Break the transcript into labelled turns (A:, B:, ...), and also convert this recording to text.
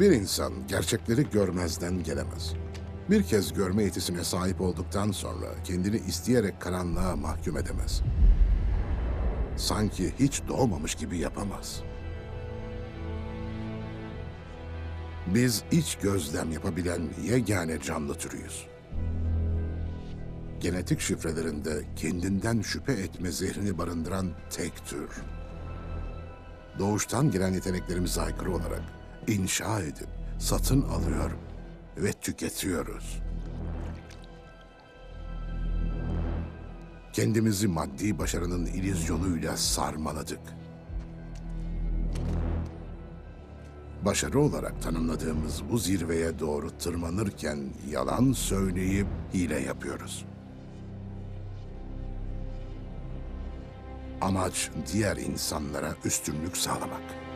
A: Bir insan gerçekleri görmezden gelemez. Bir kez görme yetisine sahip olduktan sonra kendini isteyerek karanlığa mahkum edemez. Sanki hiç doğmamış gibi yapamaz. Biz iç gözlem yapabilen yegane canlı türüyüz. Genetik şifrelerinde kendinden şüphe etme zehrini barındıran tek tür. Doğuştan gelen yeteneklerimize aykırı olarak inşa edip satın alıyor ve tüketiyoruz. Kendimizi maddi başarının illüzyonuyla sarmaladık. Başarı olarak tanımladığımız bu zirveye doğru tırmanırken yalan söyleyip hile yapıyoruz. Amaç diğer insanlara üstünlük sağlamak.